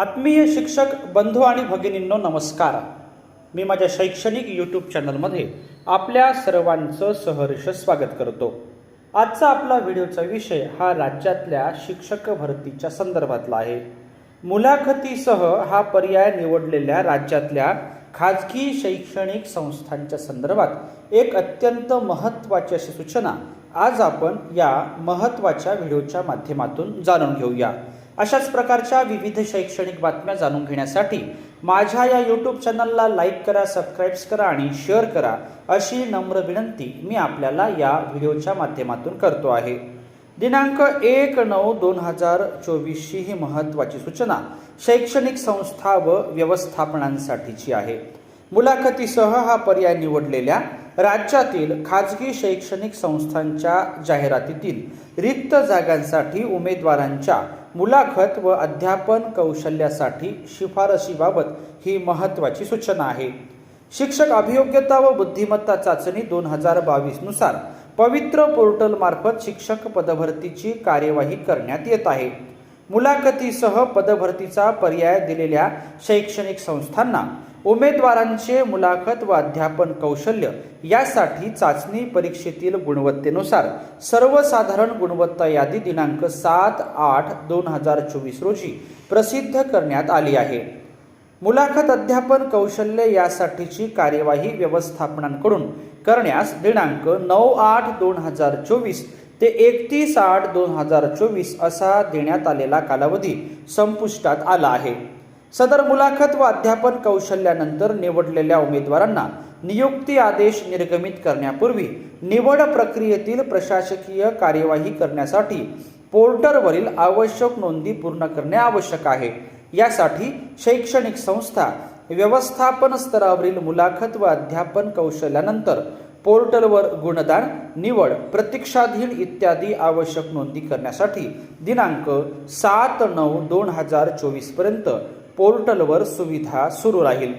आत्मीय शिक्षक बंधू आणि भगिनींनो नमस्कार. मी माझ्या शैक्षणिक यूट्यूब चॅनलमध्ये आपल्या सर्वांचं सहर्ष स्वागत करतो. आजचा आपला व्हिडिओचा विषय हा राज्यातल्या शिक्षक भरतीच्या संदर्भातला आहे. मुलाखतीसह हा पर्याय निवडलेल्या राज्यातल्या खाजगी शैक्षणिक संस्थांच्या संदर्भात एक अत्यंत महत्त्वाची अशी सूचना आज आपण या महत्त्वाच्या व्हिडिओच्या माध्यमातून जाणून घेऊया. अशाच प्रकारच्या विविध शैक्षणिक बातम्या जाणून घेण्यासाठी माझ्या या यूट्यूब चॅनलला लाईक करा सबस्क्राईब्स करा आणि शेअर करा अशी नम्र विनंती मी आपल्याला या व्हिडिओच्या माध्यमातून करतो आहे. दिनांक एक नऊ दोन हजार चोवीसची ही महत्त्वाची सूचना शैक्षणिक संस्था व व्यवस्थापनांसाठीची आहे. मुलाखतीसह हा पर्याय निवडलेल्या राज्यातील खाजगी शैक्षणिक संस्थांच्या जाहिरातीतील रिक्त जागांसाठी उमेदवारांच्या मुलाखत व अध्यापन कौशल्यासाठी शिफारशीबाबत ही महत्त्वाची सूचना आहे. शिक्षक अभियोग्यता व बुद्धिमत्ता चाचणी दोन हजार बावीसनुसार पवित्र पोर्टलमार्फत शिक्षक पदभरतीची कार्यवाही करण्यात येत आहे. मुलाखतीसह पदभरतीचा पर्याय दिलेल्या शैक्षणिक संस्थांना उमेदवारांचे मुलाखत व अध्यापन कौशल्य यासाठी चाचणी परीक्षेतील गुणवत्तेनुसार सर्वसाधारण गुणवत्ता यादी दिनांक सात आठ दोन हजार चोवीस रोजी प्रसिद्ध करण्यात आली आहे. मुलाखत अध्यापन कौशल्य यासाठीची कार्यवाही व्यवस्थापनांकडून करण्यास दिनांक नऊ आठ दोन हजार चोवीस ते एकतीस आठ दोन हजार चोवीस असा देण्यात आलेला कालावधी संपुष्टात आला आहे. सदर मुलाखत व अध्यापन कौशल्यानंतर निवडलेल्या उमेदवारांना नियुक्ती आदेश निर्गमित करण्यापूर्वी निवड प्रक्रियेतील प्रशासकीय कार्यवाही करण्यासाठी पोर्टरवरील आवश्यक नोंदी पूर्ण करणे आवश्यक आहे. यासाठी शैक्षणिक संस्था व्यवस्थापन स्तरावरील मुलाखत व अध्यापन कौशल्यानंतर पोर्टलवर गुणदान निवड प्रतीक्षाधीन इत्यादी आवश्यक नोंदी करण्यासाठी दिनांक सात नऊ दोन हजार चोवीसपर्यंत पोर्टलवर सुविधा सुरू राहील.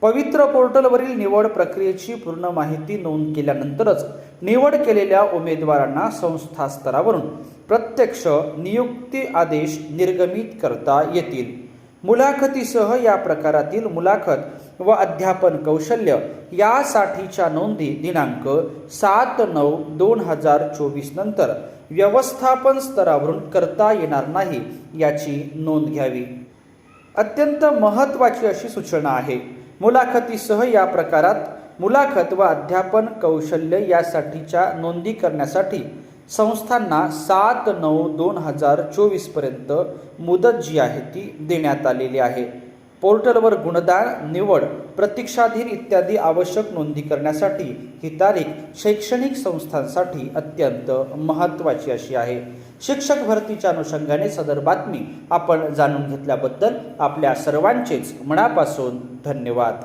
पवित्र पोर्टलवरील निवड प्रक्रियेची पूर्ण माहिती नोंद केल्यानंतरच निवड केलेल्या उमेदवारांना संस्था स्तरावरून प्रत्यक्ष नियुक्ती आदेश निर्गमित करता येतील. मुलाखतीसह या प्रकारातील मुलाखत व अध्यापन कौशल्य यासाठीच्या नोंदी दिनांक सात नऊ दोन हजार चोवीस नंतर व्यवस्थापन स्तरावरून करता येणार नाही याची नोंद घ्यावी. अत्यंत महत्त्वाची अशी सूचना आहे. मुलाखतीसह या प्रकारात मुलाखत व अध्यापन कौशल्य यासाठीच्या नोंदी करण्यासाठी संस्थांना सात नऊ दोन हजार चोवीसपर्यंत मुदत जी आहे ती देण्यात आलेली आहे. पोर्टलवर गुणदान निवड प्रतीक्षाधीन इत्यादी आवश्यक नोंदी करण्यासाठी ही तारीख शैक्षणिक संस्थांसाठी अत्यंत महत्त्वाची अशी आहे. शिक्षक भरतीच्या अनुषंगाने सदर बातमी आपण जाणून घेतल्याबद्दल आपल्या सर्वांचेच मनापासून धन्यवाद.